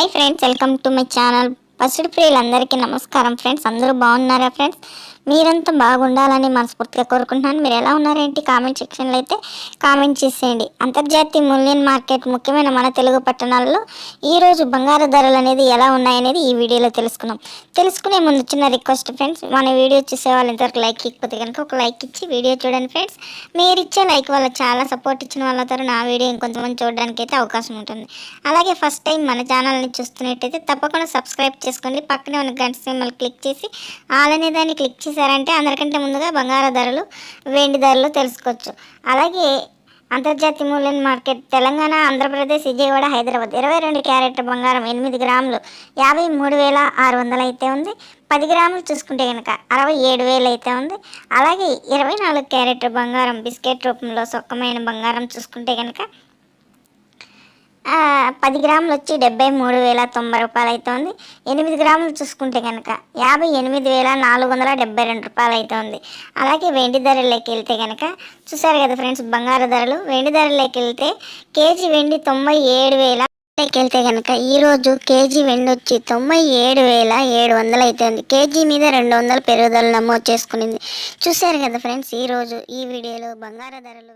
Hi friends welcome to my channel. First ప్రియులందరికీ నమస్కారం friends. అందరూ బాగున్నారా ఫ్రెండ్స్? మీరంతా బాగుండాలని మనస్ఫూర్తిగా కోరుకుంటున్నాను. మీరు ఎలా ఉన్నారేంటి? కామెంట్ సెక్షన్లో అయితే కామెంట్ చేసేయండి. అంతర్జాతీయ మూల్యం మార్కెట్ ముఖ్యమైన మన తెలుగు పట్టణాల్లో ఈరోజు బంగారు ధరలు అనేది ఎలా ఉన్నాయనేది ఈ వీడియోలో తెలుసుకున్నాం. తెలుసుకునే ముందు చిన్న రిక్వెస్ట్ ఫ్రెండ్స్ మన వీడియో చూసే వాళ్ళు ఇంతవరకు లైక్ ఇకపోతే కనుక ఒక లైక్ ఇచ్చి వీడియో చూడండి ఫ్రెండ్స్. మీరు ఇచ్చే లైక్ వల్ల చాలా సపోర్ట్ ఇచ్చిన వాళ్ళ ద్వారా నా వీడియో ఇంకొంతమంది చూడడానికి అయితే అవకాశం ఉంటుంది. అలాగే ఫస్ట్ టైం మన ఛానల్ని చూస్తున్నట్టయితే తప్పకుండా సబ్స్క్రైబ్ చేసుకోండి. పక్కనే ఉన్న గంట సింబల్ క్లిక్ చేసి ఆల్ అనే దాన్ని క్లిక్ చేశారంటే అందరికంటే ముందుగా బంగారు ధరలు వెండి ధరలు తెలుసుకోవచ్చు. అలాగే అంతర్జాతీయ మూల్యం మార్కెట్ తెలంగాణ ఆంధ్రప్రదేశ్ విజయవాడ హైదరాబాద్. ఇరవై రెండు క్యారెట్ బంగారం ఎనిమిది గ్రాములు యాభై మూడు వేల ఆరు వందలు అయితే ఉంది. పది గ్రాములు చూసుకుంటే కనుక అరవై ఏడు వేలు అయితే ఉంది. అలాగే ఇరవై నాలుగు క్యారెట్ బంగారం బిస్కెట్ రూపంలో సొక్కమైన బంగారం చూసుకుంటే కనుక పది గ్రాములు వచ్చి డెబ్బై మూడు వేల తొంభై రూపాయలు అవుతుంది ఎనిమిది గ్రాములు చూసుకుంటే కనుక యాభై ఎనిమిది వేల నాలుగు వందల డెబ్బై రెండు రూపాయలు అవుతుంది అలాగే వెండి ధరలోకి వెళ్తే కనుక చూసారు కదా ఫ్రెండ్స్ బంగారు ధరలు. వెండి ధరలోకి వెళ్తే కేజీ వెండి తొంభై ఏడు వేల వెళ్తే కనుక ఈరోజు కేజీ వెండి వచ్చి తొంభై ఏడు వేల ఏడు వందలు అవుతుంది కేజీ మీద రెండు వందల పెరుగుదల నమోదు చేసుకునింది. చూశారు కదా ఫ్రెండ్స్ ఈరోజు ఈ వీడియోలో బంగారు ధరలు